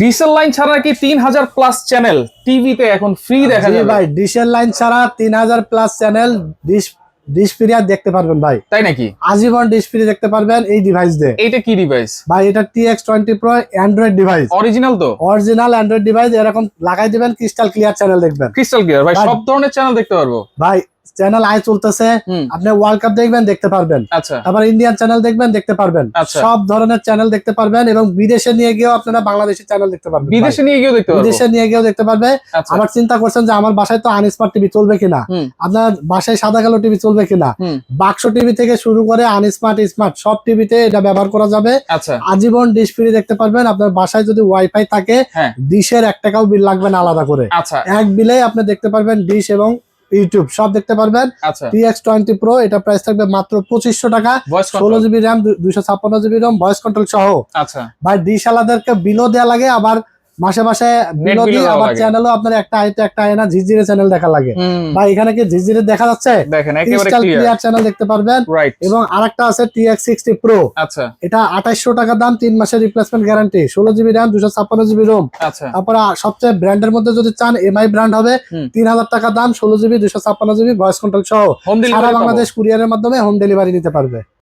Diesel line ছাড়া কি তিন হাজার প্লাস চ্যানেল টিভিতে এখন ফ্রি দেখা যাবে? ভাই ডিসেল লাইন ছাড়া তিন হাজার plus channel dish dish free আর দেখতে পারবেন ভাই। তাই নাকি? আজীবন ডিশ ফ্রি দেখতে পারবেন এই ডিভাইস দিয়ে। এইটা কি ডিভাইস ভাই এটা T X twenty pro android device original তো? অরিজিনাল অ্যান্ড্রয়েড ডিভাইস এরকম লাগাই দিবেন ক্রিস্টাল ক্লিয়ার চ্যানেল দেখবেন। ক্রিস্টাল ক্লিয়ার ভাই- সব ধরনের চ্যানেল দেখতে পারব। ভাই চ্যানেল আয় চলতেছে। আপনি ওয়ার্ল্ড কাপ দেখবেন দেখতে পারবেন। আচ্ছা। তারপর ইন্ডিয়ান চ্যানেল দেখবেন দেখতে পারবেন। আচ্ছা। সব ধরনের চ্যানেল দেখতে পারবেন এবং বিদেশে নিয়ে গিয়েও আপনারা বাংলাদেশি চ্যানেল দেখতে পারবেন বিদেশে নিয়ে গিয়েও দেখতে বিদেশে নিয়ে গিয়েও দেখতে পারবে। আচ্ছা। আবার চিন্তা করছেন যে আমার বাসায় তো আনস্মার্ট টিভি চলবে কিনা? আপনার বাসায় সাদা কালো টিভি চলবে কিনা? বাক্স টিভি থেকে শুরু করে আনস্মার্ট স্মার্ট সব টিভিতে এটা ব্যবহার করা যাবে। আচ্ছা। আজীবন ডিশ ফ্রি দেখতে পারবেন। আপনার বাসায় যদি ওয়াইফাই থাকে হ্যাঁ। ডিশের এক টাকাও বিল লাগবে না আলাদা করে। আচ্ছা। এক বিলে আপনি দেখতে পারবেন ডিশ এবং ইউটিউব সব দেখতে পারবেন। আচ্ছা। টোয়েন্টি প্রো এটা প্রাইস থাকবে মাত্র পঁচিশশো টাকা। ষোলো জিবি র্যাম দুইশো ছাপ্পান্ন জিবি র্যাম ভয়েস কন্ট্রোল সহ। আচ্ছা। ভাই ডিশ আলাদারকে বিলও দেওয়া লাগে আবার মাসে মাসে আবার লাগে। চ্যানেলও আপনার একটা আইতে একটা আয় না ঝিঝিরে চ্যানেল দেখা লাগে। ভাই এখানে কি ঝিঝিরে দেখা যাচ্ছে? দেখেন একেবারে ক্লিয়ার চ্যানেল দেখতে পারবেন। এবং আরেকটা আছে সিক্সটি প্রো আচ্ছা। এটা আঠাইশশো টাকা দাম তিন মাসের রিপ্লেসমেন্ট গ্যারান্টি ষোলো জিবি র্যাম দুশো ছাপ্পান্ন জিবি রোম আচ্ছা। তারপরে সবচেয়ে ব্র্যান্ডের মধ্যে যদি চান এমআই ব্র্যান্ড হবে। হুম। তিন হাজার টাকা দাম ষোলো জিবি দুশো ছাপ্পান্ন জিবি ভয়েস কন্ট্রোল সহ সারা বাংলাদেশ কুরিয়ারের মাধ্যমে হোম ডেলিভারি নিতে পারবে।